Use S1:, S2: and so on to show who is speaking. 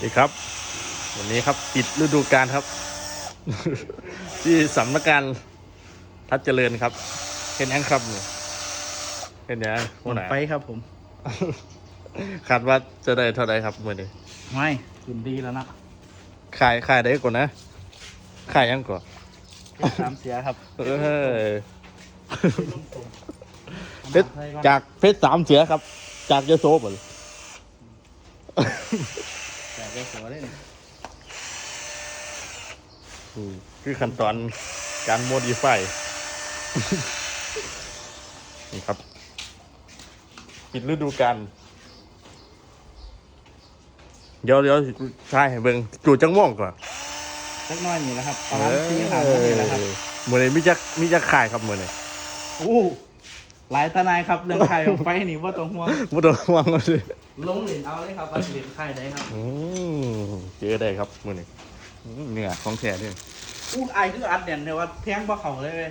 S1: สวัสดีครับ วันนี้ครับปิดฤดูกาลครับ ที่สำนักงานทัดเจริญครับเห็นยังครับเนี่ยเห็นยังหัวหน้า
S2: ไปครับผม
S1: คาดว่าจะได้เท่าไหรครับมื่อนี้
S2: ไม่ขึ้นดีแล้วนะ
S1: ขายขายได้ก่อนนะขายยังก่อน
S2: สามเสียครับ
S1: เออเพชรจากเพชรสามเสือครับ จากยโสบ่
S2: แต่ แกสวยเลยนี่
S1: อืมคือขั้นตอนการโมดิฟาย นี่ครับ ปิดฤดูกาลเดี๋ยวเดี๋ยวใช่เบิ่งจูดจังม่วงก่อน
S2: สักหน้อยนี่แหละครับประมาณสี่หางนี่แหละครับ
S1: เมื่อนี้มีจักมีจักขายครับเมื่อนี้
S2: อู้ หลายตานายครับเรื่องไข่ของไฟนี่ว่าต้องห่วง
S1: มุดระวังเลย
S2: ลงเหรียญเอาเลยครับว่าเหรียญไข่ได้ครับ
S1: อืมเจอได้ครับเมื่อนี้อืมเนี่ยของแท้เนี่ย
S2: อู้ไอายคืออัดเด่นเนี่ยว่าแทงบ่เข่าเลยเว้ย